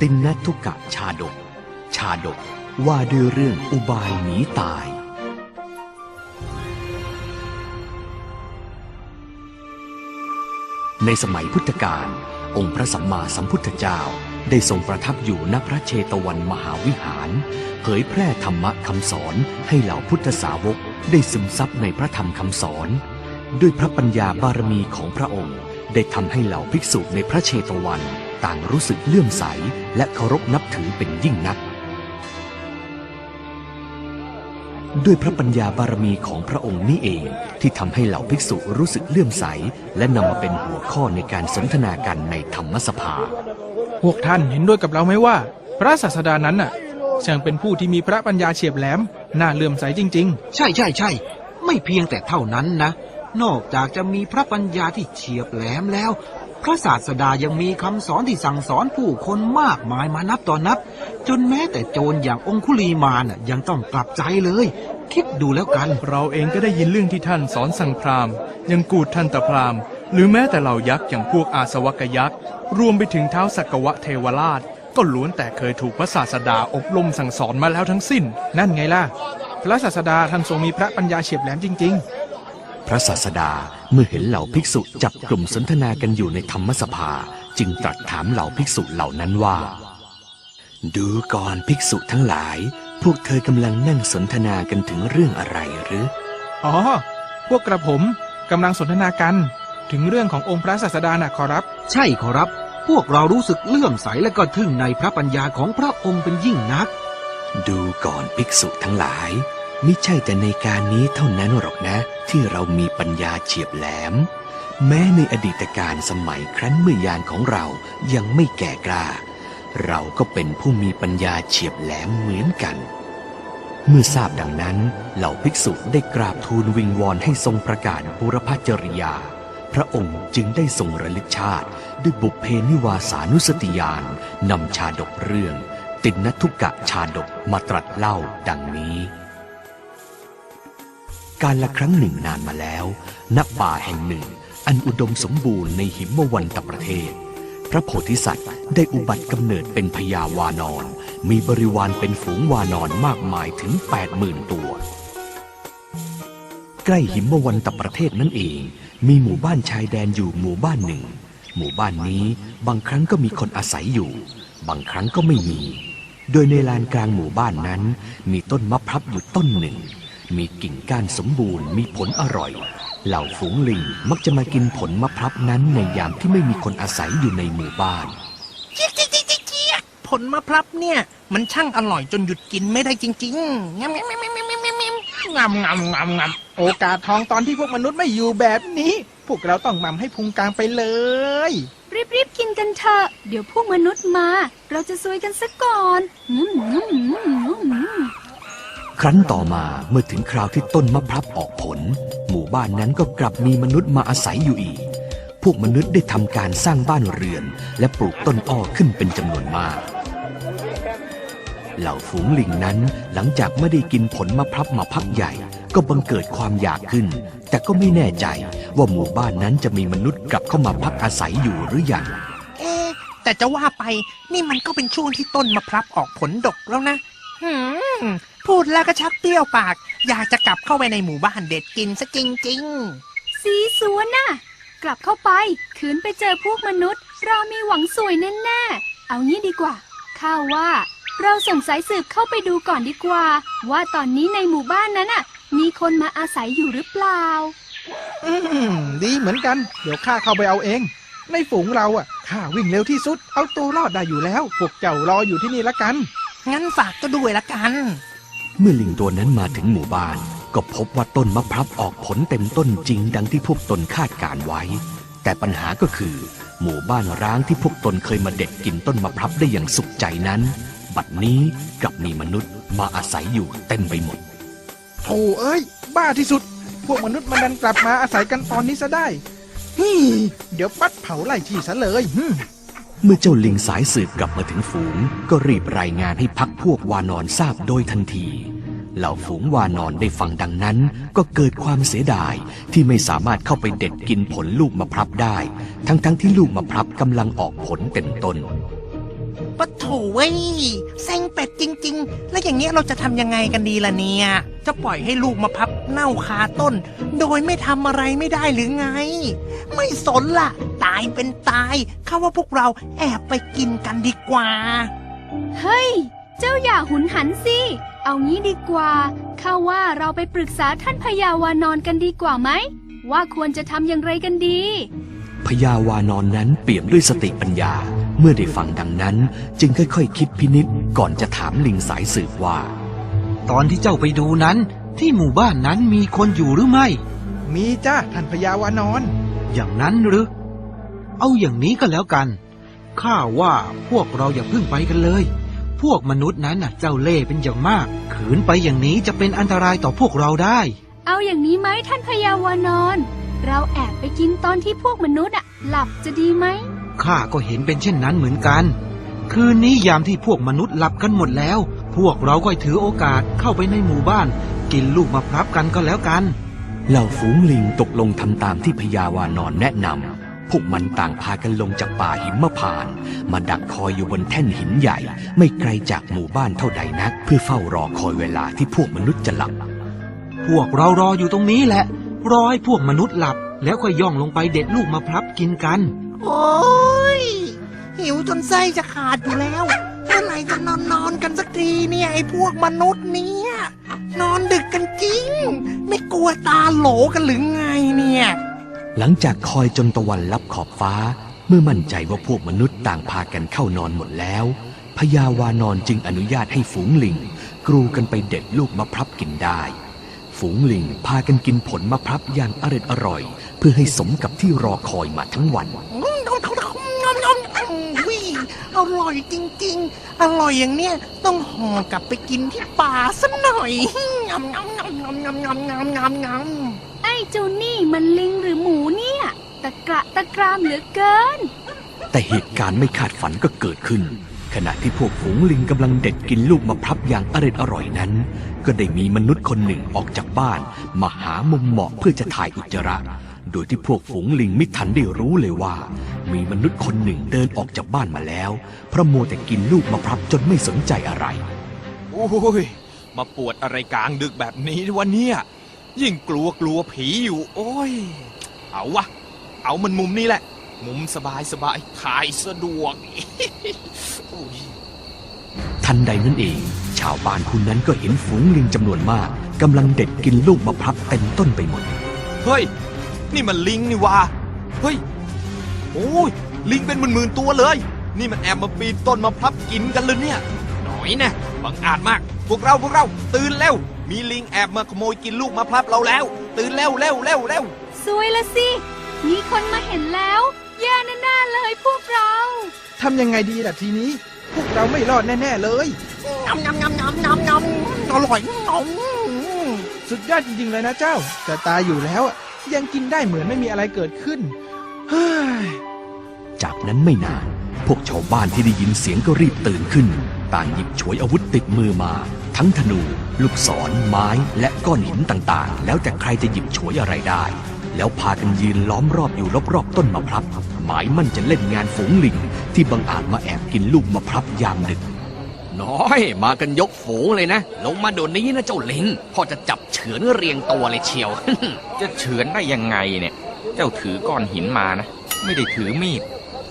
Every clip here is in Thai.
ตินนทุกะชาดก ชาดกว่าด้วยเรื่องอุบายหนีตาย ในสมัยพุทธกาลองค์พระสัมมาสัมพุทธเจ้าได้ทรงประทับอยู่ณพระเชตวันมหาวิหาร เผยแพร่ธรรมะคำสอนให้เหล่าพุทธสาวกได้ซึมซับในพระธรรมคำสอน ด้วยพระปัญญาบารมีของพระองค์ ได้ทำให้เหล่าภิกษุในพระเชตวัน ต่างรู้สึกเลื่อมใสและเคารพนับถือเป็นยิ่งนัก ด้วยพระปัญญาบารมีของพระองค์นี่เองที่ทำให้เหล่าภิกษุรู้สึกเลื่อมใส และนำมาเป็นหัวข้อในการสนทนากันในธรรมสภา พวกท่านเห็นด้วยกับเราไหมว่า พระศาสดานั้นน่ะช่างเป็นผู้ที่มีพระปัญญาเฉียบแหลมน่าเลื่อมใสจริงใช่ใช่ใช่ไม่เพียงแต่เท่านั้นนะ นอกจากจะมีพระปัญญาที่เฉียบแหลมแล้ว พระศาสดายังมีคำสอนที่สั่งสอนผู้คนมากมายมานับต่อนนับ จนแม้แต่โจรอย่างองคุลีมานะยังต้องกลับใจเลย คิดดูแล้วกัน เราเองก็ได้ยินเรื่องที่ท่านสอนสั่งพราหมณ์ยังกูดทันตพราหมณ์ หรือแม้แต่เหล่ายักษ์อย่างพวกอาสวัคยักษ์ รวมไปถึงเท้าสักวะเทวราช ก็ล้วนแต่เคยถูกพระศาสดาอบรมสั่งสอนมาแล้วทั้งสิ้น นั่นไงล่ะ พระศาสดาท่านทรงมีพระปัญญาเฉียบแหลมจริง พระศาสดาเมื่อเห็นเหล่าภิกษุจับกลุ่มสนทนากันอยู่ในธรรมสภา จึงตรัสถามเหล่าภิกษุเหล่านั้นว่า ดูก่อนภิกษุทั้งหลาย พวกเธอกำลังนั่งสนทนากันถึงเรื่องอะไรหรือๆอ๋อ พวกกระผมกำลังสนทนากัน ถึงเรื่องขององค์พระศาสดาน่ะขอรับ ใช่ขอรับ พวกเรารู้สึกเลื่อมใสและก็ทึ่งในพระปัญญาของพระองค์เป็นยิ่งนัก ดูก่อนภิกษุทั้งหลาย มิใช่แต่ในการนี้เท่านั้นหรอกนะ ที่เรามีปัญญาเฉียบแหลม แม้ในอดีตการสมัยครั้นเมื่อยานของเรายังไม่แก่กล้า เราก็เป็นผู้มีปัญญาเฉียบแหลมเหมือนกัน เมื่อทราบดังนั้น เหล่าภิกษุได้กราบทูลวิงวอนให้ทรงประกาศบุรพจริยา พระองค์จึงได้ทรงระลึกชาติ ด้วยบุพเพนิวาสานุสติญาณนำชาดกเรื่อง ตินนทุกะชาดกมาตรัสเล่าดังนี้ การละครั้งหนึ่งนานมาแล้วณป่าแห่งหนึ่ง อันอุดมสมบูรณ์ในหิมวันตประเทศ พระโพธิสัตว์ได้อุบัติกำเนิดเป็นพญาวานอน มีบริวารเป็นฝูงวานอนมากมายถึง 80,000 ตัว ใกล้หิมวันตประเทศนั่นเอง มีหมู่บ้านชายแดนอยู่หมู่บ้านหนึ่ง หมู่บ้านนี้บางครั้งก็มีคนอาศัยอยู่ บางครั้งก็ไม่มี โดยในลานกลางหมู่บ้านนั้น มีต้นมะพร้าวอยู่ต้นหนึ่ง มีกิ่งก้านสมบูรณ์มีผลอร่อย เหล่าฝูงลิงมักจะมากินผลมะพร้าวนั้นในยามที่ไม่มีคนอาศัยอยู่ในหมู่บ้าน เจี๊ยกเจี๊ยกเจี๊ยกเจี๊ยกผลมะพร้าวเนี่ย มันช่างอร่อยจนหยุดกินไม่ได้จริงๆงำงำงำงำงำงำงำงำงำงำโอกาสทองตอนที่พวกมนุษย์ไม่อยู่แบบนี้ พวกเราต้องมั่มให้พุงกลางไปเลย รีบๆกินกันเถอะ เดี๋ยวพวกมนุษย์มา เราจะซวยกันซะก่อนอืมอืมอืม ครั้นต่อมาเมื่อถึงคราวที่ต้นมะพร้าวออกผล หมู่บ้านนั้นก็กลับมีมนุษย์มาอาศัยอยู่อีก พวกมนุษย์ได้ทำการสร้างบ้านเรือน และปลูกต้นอ้อขึ้นเป็นจำนวนมาก เหล่าฝูงลิงนั้นหลังจากไม่ได้กินผลมะพร้าวมาพักใหญ่ ก็บังเกิดความอยากขึ้น แต่ก็ไม่แน่ใจว่าหมู่บ้านนั้นจะมีมนุษย์กลับเข้ามาพักอาศัยอยู่หรือยังเอ๊แต่จะว่าไปนี่มันก็เป็นช่วงที่ต้นมะพร้าวออกผลดกแล้วนะ หืมพูดแล้วก็ชักเปรี้ยวปาก อยากจะกลับเข้าไปในหมู่บ้านเด็ดกินซะจริงๆสีสวนน่ะ กลับเข้าไปคืนไปเจอพวกมนุษย์ เรามีหวังสวยแน่ๆ เอางี้ดีกว่า ข้าว่า เราส่งสายสืบเข้าไปดูก่อนดีกว่า ว่าตอนนี้ในหมู่บ้านนั้นน่ะ มีคนมาอาศัยอยู่หรือเปล่าอืมดีเหมือนกัน เดี๋ยวข้าเข้าไปเอาเอง ในฝูงเราอะข้าวิ่งเร็วที่สุด เอาตัวรอดได้อยู่แล้ว พวกเจ้ารออยู่ที่นี่ละกัน งั้นฝากก็ด้วยละกัน เมื่อลิงตัวนั้นมาถึงหมู่บ้าน ก็พบว่าต้นมะพร้าวออกผลเต็มต้นจริงดังที่พวกตนคาดการไว้ แต่ปัญหาก็คือ หมู่บ้านร้างที่พวกตนเคยมาเด็ดกินต้นมะพร้าวได้อย่างสุขใจนั้น บัดนี้กลับมีมนุษย์มาอาศัยอยู่เต็มไปหมดโธ่เอ้ย บ้าที่สุด พวกมนุษย์มันดันกลับมาอาศัยกันตอนนี้ซะได้ฮี่เดี๋ยวปัดเผาไล่ที่ซะเลยฮึม เมื่อเจ้าลิงสายสืบกลับมาถึงฝูง ก็รีบรายงานให้พักพวกวานอนทราบโดยทันที เหล่าฝูงวานอนได้ฟังดังนั้น ก็เกิดความเสียดายที่ไม่สามารถเข้าไปเด็ดกินผลลูกมะพร้าวได้ ทั้งๆทที่ลูกมะพร้าวกำลังออกผลเต็มต้น ปะโถเว้ยเซ็งเป็ดจริง ๆ แล้วอย่างเงี้ยเราจะทำยังไงกันดีล่ะเนี่ย จะปล่อยให้ลูกมาพับเน่าคาต้น โดยไม่ทำอะไรไม่ได้หรือไง ไม่สนล่ะ ตายเป็นตายข้าว่าพวกเราแอบไปกินกันดีกว่า เฮ้ย เจ้าอย่าหุนหันสิ เอางี้ดีกว่าข้าว่าเราไปปรึกษาท่านพญาวานอนกันดีกว่าไหม ว่าควรจะทำอย่างไรกันดี พญาวานอนนั้นเปี่ยมด้วยสติปัญญา เมื่อได้ฟังดังนั้น จึงค่อยๆคิดพินิษก่อนจะถามลิงสายสืบว่า ตอนที่เจ้าไปดูนั้น ที่หมู่บ้านนั้นมีคนอยู่หรือไม่ มีจ้าท่านพญาวานอน อย่างนั้นหรือ เอาอย่างนี้ก็แล้วกัน ข้าว่าพวกเราอย่าเพิ่งไปกันเลย พวกมนุษย์นั้นน่ะเจ้าเล่ห์เป็นอย่างมาก ขืนไปอย่างนี้จะเป็นอันตรายต่อพวกเราได้ เอาอย่างนี้ไหมท่านพญาวานอน เราแอบไปกินตอนที่พวกมนุษย์อะหลับจะดีไหม ข้าก็เห็นเป็นเช่นนั้นเหมือนกัน คืนนี้ยามที่พวกมนุษย์หลับกันหมดแล้ว พวกเราก็ถือโอกาสเข้าไปในหมู่บ้าน กินลูกมะพร้าวกันก็แล้วกัน เหล่าฝูงลิงตกลงทำตามที่พญาวานอนแนะนำพวกมันต่างพากันลงจากป่าหิมพานต์มาดักคอยอยู่บนแท่นหินใหญ่ ไม่ไกลจากหมู่บ้านเท่าใดนัก เพื่อเฝ้ารอคอยเวลาที่พวกมนุษย์จะหลับ พวกเรารออยู่ตรงนี้แหละ รอให้พวกมนุษย์หลับ แล้วค่อยย่องลงไปเด็ดลูกมะพร้าวกินกัน โอ้ยหิวจนไส้จะขาดอยู่แล้วเมื่อไหร่จะนอนนอนกันสักทีเนี่ยไอ้พวกมนุษย์เนี่ยนอนดึกกันจริง ไม่กลัวตาโหลกันหรือไงเนี่ย หลังจากคอยจนตะวันลับขอบฟ้า เมื่อมั่นใจว่าพวกมนุษย์ต่างพากันเข้านอนหมดแล้วพญาวานอนจึงอนุญาตให้ฝูงลิง กรูกันไปเด็ดลูกมะพร้าวกินได้ ฝูงลิงพากันกินผลมะพร้าวอย่างอร็ดอร่อย เพื่อให้สมกับที่รอคอยมาทั้งวัน อร่อยจริง ๆ อร่อยอย่างเนี้ยต้องห่อกลับไปกินที่ป่าสักหน่อยงำงำงำงำงำงำงำงำงำไอ้เจ้านี่มันลิงหรือหมูเนี่ย ตะกระตะกรามเหลือเกิน แต่เหตุการณ์ไม่คาดฝันก็เกิดขึ้น ขณะที่พวกฝูงลิงกำลังเด็ดกินลูกมะพร้าวอย่างอร็ดอร่อยนั้น ก็ได้มีมนุษย์คนหนึ่งออกจากบ้าน มาหามุมเหมาะเพื่อจะถ่ายอุจจาระ โดยที่พวกฝูงลิงไม่ทันได้รู้เลยว่า มีมนุษย์คนหนึ่งเดินออกจากบ้านมาแล้วเพราะมัวแต่กินลูกมะพร้าวจนไม่สนใจอะไร โอ้ย มาปวดอะไรกลางดึกแบบนี้วะเนี่ย ยิ่งกลัวกลัวผีอยู่ โอ้ย เอาวะ เอามันมุมนี้แหละ มุมสบายสบายถ่ายสะดวกโอ้ยทันใดนั้นเอง ชาวบ้านคนนั้นก็เห็นฝูงลิงจำนวนมากกำลังเด็ดกินลูกมะพร้าวเต็มต้นไปหมด เฮ้ย นี่มันลิงนี่วะเฮ้ย โอ้ย ลิงเป็นหมื่นๆตัวเลย นี่มันแอบมาปีนต้นมาพลับกินกันเลยเนี่ย หน่อยนะบังอาจมาก พวกเราพวกเรา ตื่นเร็ว มีลิงแอบมาขโมยกินลูกมะพร้าวเราแล้ว ตื่นเร็วเร็วเร็วเร็วสวยละสิ มีคนมาเห็นแล้ว ทำยังไงดีล่ะทีนี้ พวกเราไม่รอดแน่ ๆ เลย งำงำงำงำงำงำอร่อยงำสุดยอดจริง ๆ เลยนะเจ้า จะตายอยู่แล้วอะยังกินได้เหมือนไม่มีอะไรเกิดขึ้น เฮ้ย จากนั้นไม่นาน พวกชาวบ้านที่ได้ยินเสียงก็รีบตื่นขึ้น ต่างหยิบฉวยอาวุธติดมือมา ทั้งธนู ลูกศร ไม้ และก้อนหินต่างๆ แล้วแต่ใครจะหยิบฉวยอะไรได้ แล้วพากันยืนล้อมรอบอยู่รอบๆต้นมะพร้าวหมายมั่นจะเล่นงานฝูงลิง ที่บังอาจมาแอบกินลูกมะพร้าวยามดึก น้อย มากันยกฝูงเลยนะ ลงมาเดี๋ยวนี้นะเจ้าลิงพ่อจะจับเฉือนเรียงตัวเลยเชียว จะเฉือนได้ยังไงเนี่ย เจ้าถือก้อนหินมานะ ไม่ได้ถือมีด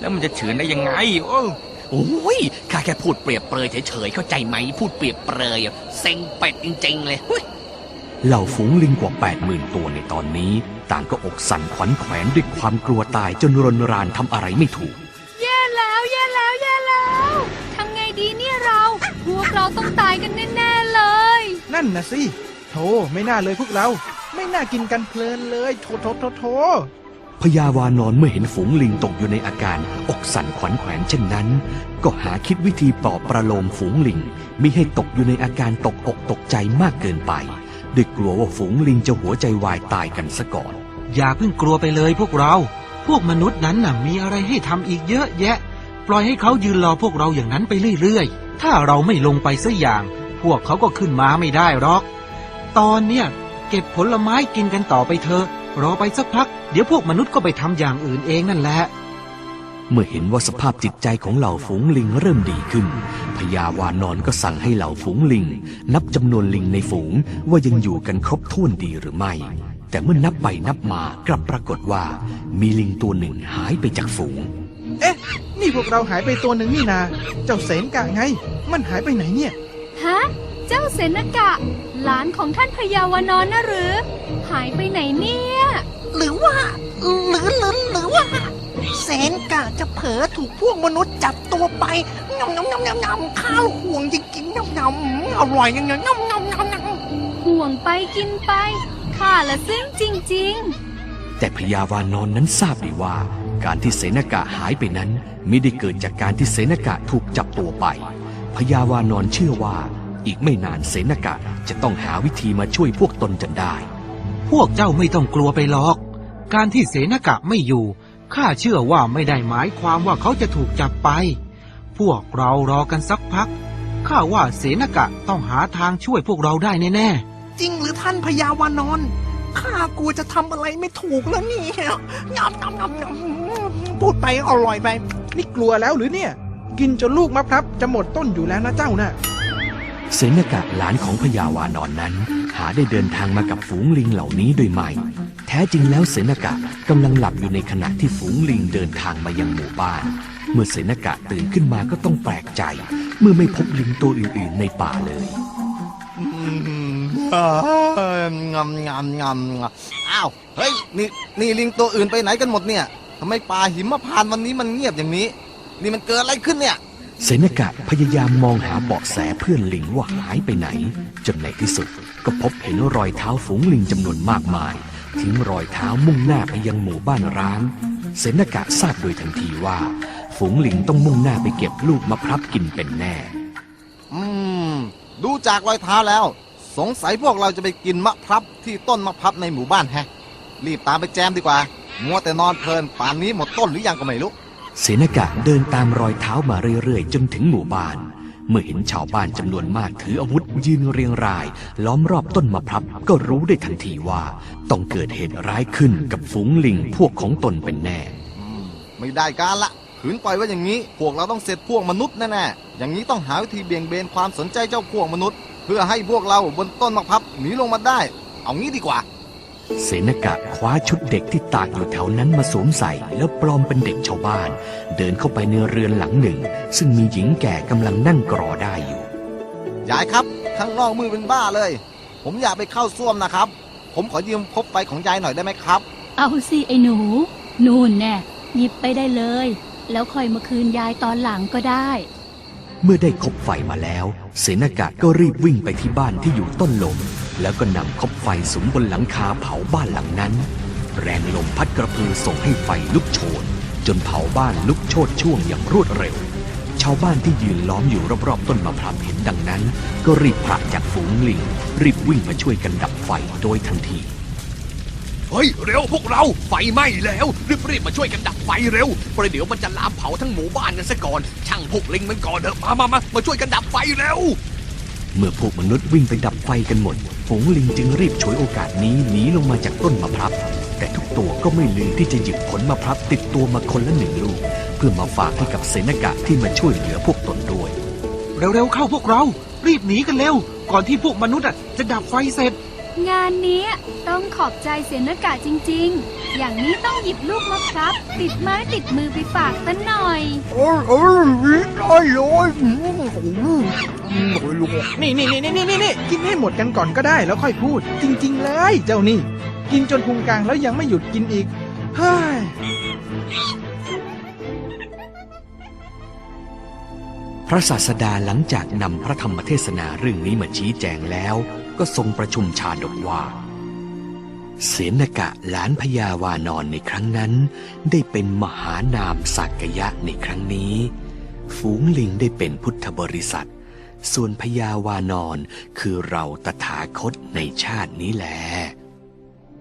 แล้วมันจะเฉือนได้ยังไง โอ้โอ้ยข้าแค่พูดเปรียบเปรยเฉยๆเข้าใจไหมพูดเปรียบเปรยอะเซ็งเป็ดจริง ๆ เลยเฮ้ยเหล่าฝูงลิงกว่า 80,000 ตัวในตอนนี้ ต่างก็อกสั่นขวัญแขวนด้วยความกลัวตายจนรนรานทำอะไรไม่ถูก ต้องตายกันแน่ๆเลย นั่นนะสิโธ่ไม่น่าเลยพวกเรา ไม่น่ากินกันเพลินเลยโถโถโถโถพญาวานอนเมื่อเห็นฝูงลิงตกอยู่ในอาการ อกสั่นขวัญแขวนเช่นนั้น ก็หาคิดวิธีปลอบประโลมฝูงลิงมิให้ตกอยู่ในอาการตกอกตกใจมากเกินไปด้วยกลัวว่าฝูงลิงจะหัวใจวายตายกันซะก่อน อย่าเพิ่งกลัวไปเลยพวกเรา พวกมนุษย์นั้นน่ะมีอะไรให้ทำอีกเยอะแยะ ปล่อยให้เขายืนรอพวกเราอย่างนั้นไปเรื่อยๆ ถ้าเราไม่ลงไปสักอย่าง พวกเขาก็ขึ้นมาไม่ได้หรอก ตอนเนี้ยเก็บผลไม้กินกันต่อไปเถอะ รอไปสักพัก เดี๋ยวพวกมนุษย์ก็ไปทำอย่างอื่นเองนั่นแหละ เมื่อเห็นว่าสภาพจิตใจของเหล่าฝูงลิงเริ่มดีขึ้นพญาวานอนก็สั่งให้เหล่าฝูงลิง นับจำนวนลิงในฝูงว่ายังอยู่กันครบถ้วนดีหรือไม่ แต่เมื่อนับไปนับมากลับปรากฏว่า มีลิงตัวหนึ่งหายไปจากฝูง เอ๊ะนี่พ วกเราหายไปตัวหนึ่งนี่นา เจ้าเสนกะไง มันหายไปไหนเนี่ย ฮะ เจ้าเสนกะ หลานของท่านพญาวานอนนะหรือ หายไปไหนเนี่ย หรือว่า หรือหรือหรือว่าแสนกะจะเผลอถูกพวกมนุษย์จับตัวไปงำงำงำงำงำข้าวห่วงจริงๆงำงำอร่อยงำงำงำงำงำงำห่วงไปกินไปข้าละซึ้งจริงแต่พญาวานอนนั้นทราบดีว่า การที่เสนากะหายไปนั้นไม่ได้เกิดจากการที่เสนากะถูกจับตัวไปพญาวานอนเชื่อว่า อีกไม่นานเสนากะจะต้องหาวิธีมาช่วยพวกตนจนได้ พวกเจ้าไม่ต้องกลัวไปหรอก การที่เสนกะไม่อยู่ข้าเชื่อว่าไม่ได้หมายความว่าเขาจะถูกจับไป พวกเรารอกันสักพักข้าว่าเสนกะต้องหาทางช่วยพวกเราได้แน่จริงหรือท่านพญาวานอน ข้ากลัวจะทำอะไรไม่ถูกแล้วเนี่ยงำงำงำงำพูดไปอร่อยไป นี่กลัวแล้วหรือเนี่ย กินจนลูกมะพร้าวจะหมดต้นอยู่แล้วนะเจ้าน่ะเสนากะหลานของพญาวานอนนั้น หาได้เดินทางมากับฝูงลิงเหล่านี้โดยไม่แท้จริงแล้วเสนากะกำลังหลับอยู่ในขณะที่ฝูงลิงเดินทางมายังหมู่บ้าน เมื่อเสนากะตื่นขึ้นมาก็ต้องแปลกใจ เมื่อไม่พบลิงตัวอื่นๆในป่าเลย งำงำงำอ้าว เฮ้ย นี่นี่ลิงตัวอื่นไปไหนกันหมดเนี่ยทำไมป่าหิมพานต์วันนี้มันเงียบอย่างนี้ นี่มันเกิดอะไรขึ้นเนี่ย เสนากะพยายามมองหาเบาะแสเพื่อนลิงว่าหายไปไหน จนในที่สุด ก็พบเห็นรอยเท้าฝูงลิงจำนวนมากมาย ทิ้งรอยเท้ามุ่งหน้าไปยังหมู่บ้านร้าง เสนากะทราบโดยทันทีว่า ฝูงลิงต้องมุ่งหน้าไปเก็บลูกมะพร้าวกินเป็นแน่ อืม ดูจากรอยเท้าแล้ว สงสัยพวกเราจะไปกินมะพร้าวที่ต้นมะพร้าวในหมู่บ้านแฮะ รีบตามไปแจมดีกว่า มัวแต่นอนเพลินป่านนี้หมดต้นหรือยังก็ไม่รู้ เสนากะเดินตามรอยเท้ามาเรื่อยๆ จนถึงหมู่บ้าน เมื่อเห็นชาวบ้านจำนวนมากถืออาวุธยืนเรียงราย ล้อมรอบต้นมะพร้าวก็รู้ได้ทันทีว่า ต้องเกิดเหตุร้ายขึ้นกับฝูงลิงพวกของตนเป็นแน่อืมไม่ได้การละขืนปล่อยไว้อย่างนี้ พวกเราต้องเสร็จพวกมนุษย์แน่ๆ อย่างนี้ต้องหาวิธีเบี่ยงเบนความสนใจเจ้าพวกมนุษย์เพื่อให้พวกเราบนต้นมะพร้าวหนีลงมาได้ เอางี้ดีกว่า เสนากะคว้าชุดเด็กที่ตากอยู่แถวนั้นมาสวมใส่แล้วปลอมเป็นเด็กชาวบ้าน เดินเข้าไปในเรือนหลังหนึ่ง ซึ่งมีหญิงแก่กำลังนั่งกรอได้อยู่ ยายครับ ข้างนอกมือเป็นบ้าเลย ผมอยากไปเข้าส้วมนะครับ ผมขอยืมคบไฟของยายหน่อยได้ไหมครับๆเอาสิไอ้หนู นู่นแน่หยิบไปได้เลย แล้วค่อยมาคืนยายตอนหลังก็ได้ เมื่อได้คบไฟมาแล้ว เสนากะก็รีบวิ่งไปที่บ้านที่อยู่ต้นลม แล้วก็นำคบไฟสุมบนหลังคาเผาบ้านหลังนั้น แรงลมพัดกระพือส่งให้ไฟลุกโชน จนเผาบ้านลุกโชนช่วงอย่างรวดเร็ว ชาวบ้านที่ยืนล้อมอยู่รอบๆต้นมะพร้าวเห็นดังนั้น ก็รีบผละจากฝูงลิงรีบวิ่งมาช่วยกันดับไฟโดยทันที เฮ้ย เร็วพวกเราไฟไหม้แล้วรีบรีบๆมาช่วยกันดับไฟเร็วประเดี๋ยวมันจะลามเผาทั้งหมู่บ้านกันซะก่อน ช่างพวกลิงมันก่อนเถอะมามามามาช่วยกันดับไฟเร็ว เมื่อพวกมนุษย์วิ่งไปดับไฟกันหมด ฝูงลิงจึงรีบฉวยโอกาสนี้หนีลงมาจากต้นมะพร้าวแต่ทุกตัวก็ไม่ลืมที่จะหยิบผลมะพร้าวติดตัวมาคนละหนึ่งลูก เพื่อมาฝากให้กับเสนากะที่มาช่วยเหลือพวกตนด้วยๆเร็วๆเข้าพวกเรา รีบหนีกันเร็ว ก่อนที่พวกมนุษย์อะจะดับไฟเสร็จๆ งานนี้ต้องขอบใจเสนกะจริง ๆ อย่างนี้ต้องหยิบลูกมะพร้าวติดไม้ติดมือไปฝากตั้นหน่อยนี่นี่นี่นี่นี่นี่กินให้หมดกันก่อนก็ได้แล้วค่อยพูด จริง ๆ เลยเจ้านี่ กินจนพุงกลางแล้วยังไม่หยุดกินอีกเฮ้ยพระศาสดาหลังจากนำพระธรรมเทศนาเรื่องนี้มาชี้แจงแล้ว ก็ทรงประชุมชาดกว่า เสนกะหลานพญาวานอนในครั้งนั้น ได้เป็นมหานามสักยะในครั้งนี้ ฝูงลิงได้เป็นพุทธบริษัท ส่วนพญาวานอนคือเราตถาคตในชาตินี้แหละ